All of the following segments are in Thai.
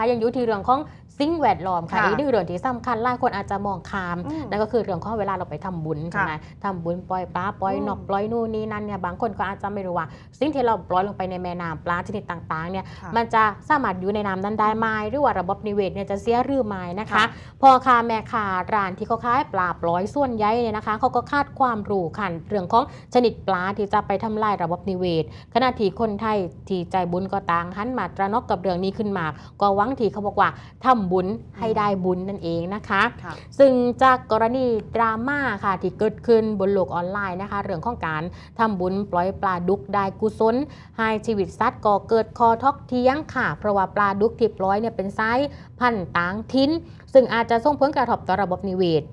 ะยังอยู่ที่เรื่องของ สิ่งแวดล้อมค่ะค่ะอีกหนึ่งเรื่องที่สำคัญหลายคนอาจจะมองข้าม อืมนั่นก็คือเรื่องของเวลาเราไปทำบุญใช่ไหมทำบุญปล่อยปลาปล่อยอืมนกปล่อยนู่นนี่นั่นเนี่ยบางคนก็อาจจะไม่รู้ว่า สิ่งที่เราปล่อยลงไปในแม่น้ำปลาชนิดต่างๆเนี่ยค่ะมันจะสามารถอยู่ในน้ำนั้นได้ไหมหรือว่าระบบนิเวศเนี่ยจะเสียหรือไม่นะคะ ค่ะ พอค้าแม่ค้าร้านที่เขาขายปลาปล่อยส่วนใหญ่เนี่ยนะคะเขาก็คาดความรู้ขันเรื่องของชนิดปลาที่จะไปทำลายระบบนิเวศ ขณะที่คนไทยที่ใจบุญก็ต่างหันมาตระหนอกกับเรื่องนี้ขึ้นมาก็หวังที่เขาบอกว่าทำบุญให้ได้บุญนั่นเองนะคะค่ะซึ่งจากกรณีดราม่าค่ะที่เกิดขึ้นบนโลกออนไลน์นะคะ เรื่องของการทำบุญปล่อยปลาดุกได้กุศลให้ชีวิตสัตว์ก็เกิดคอทอกเทียงค่ะ เพราะว่าปลาดุกที่ปล่อยเนี่ยเป็นไซส์พันธุ์ต่างทิ้น ซึ่งอาจจะส่งผลกระทบต่อระบบนิเวศ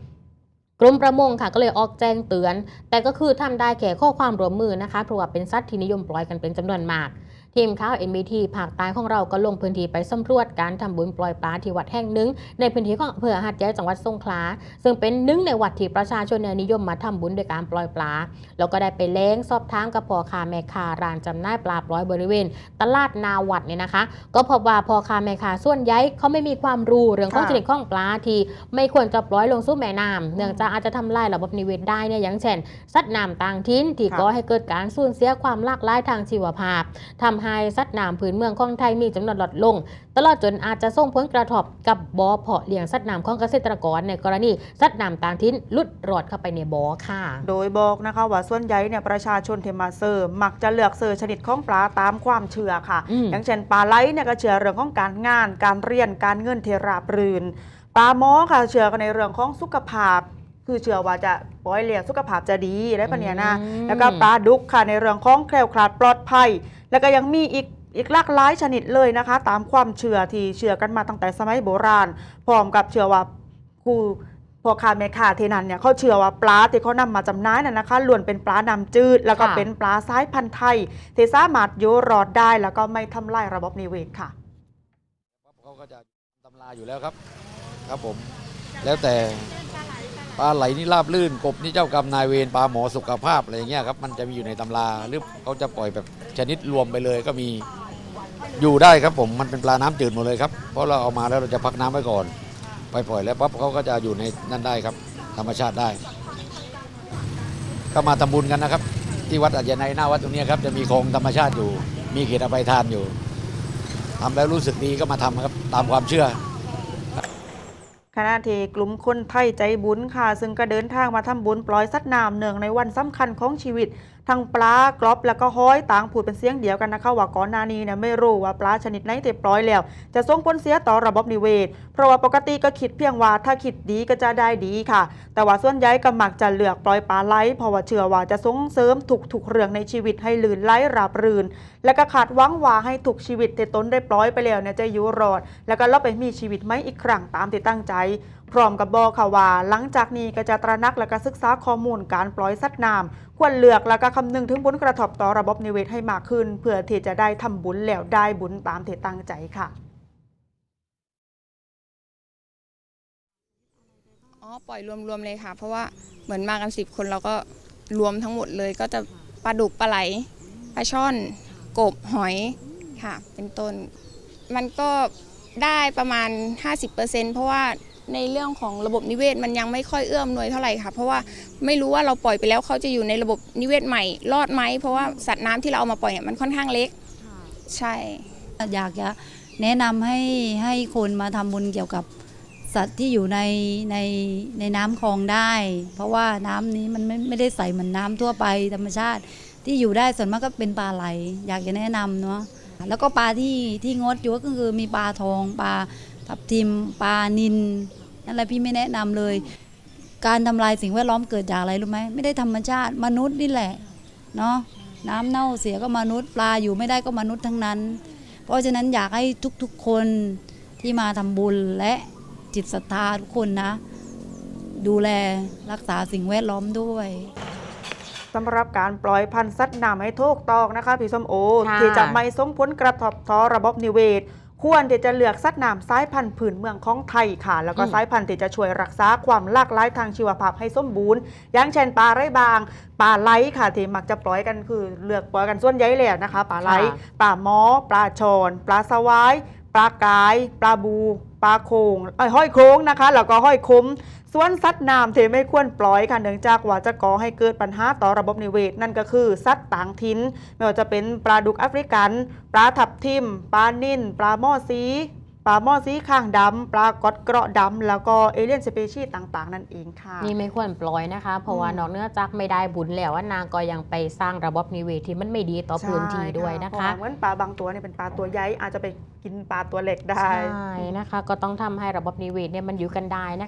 กรมประมงค่ะก็เลยออกแจ้งเตือน แต่ก็คือทำได้แค่ข้อความร่วมมือนะคะเพราะว่าเป็นสัตว์ที่นิยมปล่อยกันเป็นจำนวนมาก ทีมข่าว MBT ภาคใต้ของเราก็ลงพื้นที่ไปสำรวจการทำบุญปล่อยปลาที่วัดแห่งหนึ่ง ในพื้นที่ของอำเภอหัดใหญ่จังหวัดสงขลา ซึ่งเป็นหนึ่งในวัดที่ประชาชนนิยมมาทำบุญด้วยการปล่อยปลา แล้วก็ได้ไปเล้งสอบถามกับพ่อค้าแม่ค้าร้านจำหน่ายปลาปล่อยบริเวณ ตลาดนาวัดเนี่ยนะคะ ก็พบว่าพ่อค้าแม่ค้าส่วนใหญ่เขาไม่มีความรู้เรื่องของชนิดของปลาที่ไม่ควรจะปล่อยลงสู่แม่น้ำเนื่องจากอาจจะทำลายระบบนิเวศได้เนี่ยอย่างเช่นสัตว์น้ำต่างทิ้นที่ก่อให้เกิดการสูญเสียความหลากหลายทางชีวภาพทำให้สัตว์น้ำพื้นเมืองของไทยมีจำนวนลดลง ตลอดจนอาจจะส่งผลกระทบกับบ่อเพาะเลี้ยงสัตว์น้ำของเกษตรกรในกรณีสัตว์น้ำต่างทิ้นหลุดรอดเข้าไปในบ่อค่ะ โดยบอกนะคะว่าส่วนใหญ่เนี่ยประชาชนที่มาเสิร์ฟมักจะเลือกเสิร์ฟชนิดของปลาตามความเชื่อค่ะอืมอย่างเช่นปลาไหลเนี่ยก็เชื่อเรื่องของการงาน การเรียนการเงินเทราบรื่นปลาหมอค่ะเชื่อกันในเรื่องของสุขภาพคือเชื่อว่าจะปล่อยเลี้ยงสุขภาพจะดีได้ปะเนี่ยนะอืมแล้วก็ปลาดุกค่ะในเรื่องของแคล้วคลาดปลอดภัย แล้วก็ยังมีอีกอีกหลากหลายชนิดเลยนะคะ ตามความเชื่อที่เชื่อกันมาตั้งแต่สมัยโบราณ พร้อมกับเชื่อว่าผู้พ่อค้าแม่ค้าที่นั่นเนี่ยเขาเชื่อว่าปลาที่เขานำมาจำหน่ายน่ะนะคะล้วนเป็นปลาน้ำจืด แล้วก็ค่ะเป็นปลาสายพันธุ์ไทยที่สามารถอยู่รอดได้แล้วก็ไม่ทำลายระบบนิเวศค่ะเขาก็จะตำราอยู่แล้วครับ ครับผม แล้วแต่ปลาไหลนี่ราบลื่นกบนี่เจ้ากรรมนายเวรปลาหมอสุขภาพอะไรอย่างเงี้ยครับมันจะมีอยู่ในตำราหรือเขาจะปล่อยแบบชนิดรวมไปเลยก็มีอยู่ได้ครับผมมันเป็นปลาน้ำจืดหมดเลยครับเพราะเราเอามาแล้วเราจะพักน้ำไว้ก่อน ไปปล่อยแล้วปั๊บเขาก็จะอยู่ในนั่นได้ครับ ธรรมชาติได้ ก็มาทำบุญกันนะครับ ที่วัดอัจฉริยหน้าวัดตรงนี้ครับจะมีคงธรรมชาติอยู่ มีเขตอภัยทานอยู่ทำแล้วรู้สึกดีก็มาทำครับ ตามความเชื่อ คณะที่กลุ่มคนไทยใจบุญค่ะ ซึ่งก็เดินทางมาทำบุญปล่อยสัตว์น้ำเนื่องในวันสำคัญของชีวิต ทั้งปลากรอบแล้วก็ห้อยต่างพูดเป็นเสียงเดียวกันนะคะว่าก่อนหน้านี้เนี่ยไม่รู้ว่าปลาชนิดไหนที่ปล่อยแล้ว จะส่งผลเสียต่อระบบนิเวศ เพราะว่าปกติก็คิดเพียงว่าถ้าคิดดีก็จะได้ดีค่ะ แต่ว่าส่วนใหญ่ก็มักจะเลือกปล่อยปลาไหลเพราะว่าเชื่อว่าจะส่งเสริมทุกๆเรื่องในชีวิตให้ลื่นไหลราบรื่น และก็ขาดหวังว่าให้ถูกชีวิตที่ตนได้ปล่อยไปแล้วเนี่ยจะอยู่รอด แล้วก็เราไปมีชีวิตไหมอีกครั้งตามที่ตั้งใจพร้อมกับบอกค่ะว่าหลังจากนี้ก็จะตระหนักและก็ศึกษาข้อมูลการปล่อยสัตว์น้ำควรเลือกและก็คำนึงถึงผลกระทบต่อระบบนิเวศให้มากขึ้น เพื่อที่จะได้ทำบุญแล้วได้บุญตามที่ตั้งใจค่ะอ๋อปล่อยรวมๆเลยค่ะ เพราะว่าเหมือนมากันสิบคนเราก็รวมทั้งหมดเลยก็จะปลาดุกปลาไหลปลาช่อนกบหอยค่ะ เป็นต้น มันก็ได้ประมาณ 50%เพราะว่า ในเรื่องของระบบนิเวศมันยังไม่ค่อยเอื้อมหน่วยเท่าไหร่ค่ะ เพราะว่าไม่รู้ว่าเราปล่อยไปแล้วเขาจะอยู่ในระบบนิเวศใหม่รอดไหมเพราะว่าสัตว์น้ำที่เราเอามาปล่อยเนี่ยมันค่อนข้างเล็กใช่ อยากจะแนะนำให้ให้คนมาทำบุญเกี่ยวกับสัตว์ที่อยู่ในในในน้ำคลองได้ เพราะว่าน้ำนี้มันไม่ไม่ได้ใสเหมือนน้ำทั่วไปธรรมชาติ ที่อยู่ได้ส่วนมากก็เป็นปลาไหล อยากจะแนะนำเนาะแล้วก็ปลาที่ที่งดอยู่ก็คือมีปลาทองปลาทับทิมปลานิน นั่นแหละพี่ไม่แนะนำเลย การทำลายสิ่งแวดล้อมเกิดจากอะไรรู้ไหมไม่ได้ธรรมชาติมนุษย์นี่แหละเนาะน้ำเน่าเสียก็มนุษย์ปลาอยู่ไม่ได้ก็มนุษย์ทั้งนั้น เพราะฉะนั้นอยากให้ทุกๆคนที่มาทำบุญและจิตศรัทธาทุกคนนะ ดูแลรักษาสิ่งแวดล้อมด้วยสำหรับการปล่อยพันธุ์สัตว์น้ำให้ถูกต้องนะคะพี่ส้มโอค่ะที่จะไม่ส่งผลกระทบต่อระบบนิเวศ ควรที่จะเลือกสัตว์น้ำสายพันธุ์ผืนเมืองของไทยค่ะ แล้วก็อืมสายพันธุ์ที่จะช่วยรักษาความหลากหลายทางชีวภาพให้สมบูรณ์ อย่างเช่นปลาไร้บางปลาไหลค่ะที่มักจะปล่อยกันคือเลือกปล่อยกันส่วนใหญ่เลยนะคะปลาไหลค่ะปลาหมอปลาชอนปลาสวายปลากราย ปลาบู ปลาโคงเอ้ยห้อยโค้งนะคะ แล้วก็ห้อยคมส่ วนสัตว์น้ำที่ไม่ควรปล่อยค่ะเนื่องจากว่าจะก่อให้เกิดปัญหาต่อระบบนิเวศ นั่นก็คือสัตว์ต่างถิ่นไม่ว่าจะเป็นปลาดุกแอฟริกัน ปลาทับทิม ปลานิ่นปลาหม้อซีปลาหม้อซีข้างดำปลากอดเกราะดำแล้วก็เอเลี่ยนสเปชีส์ต่างๆ นั่นเองค่ะ นี่ไม่ควรปล่อยนะคะ เพราะว่าอืมนอกเหนื้อจากไม่ได้บุญแล้วว่านางก็ยังไปสร้างระบบนิเวศที่มันไม่ดีต่อพื้นที่ด้วยนะเพราคะว่าเหมือนปลาบางตัวเนี่ยเป็นปลาตัวใหญ่อาจจะไปกินปลาตัวเล็กได้ใช่นะคะ ก็ต้องทำให้ระบบนิเวศเนี่ยมันอยู่กันได้นะคะ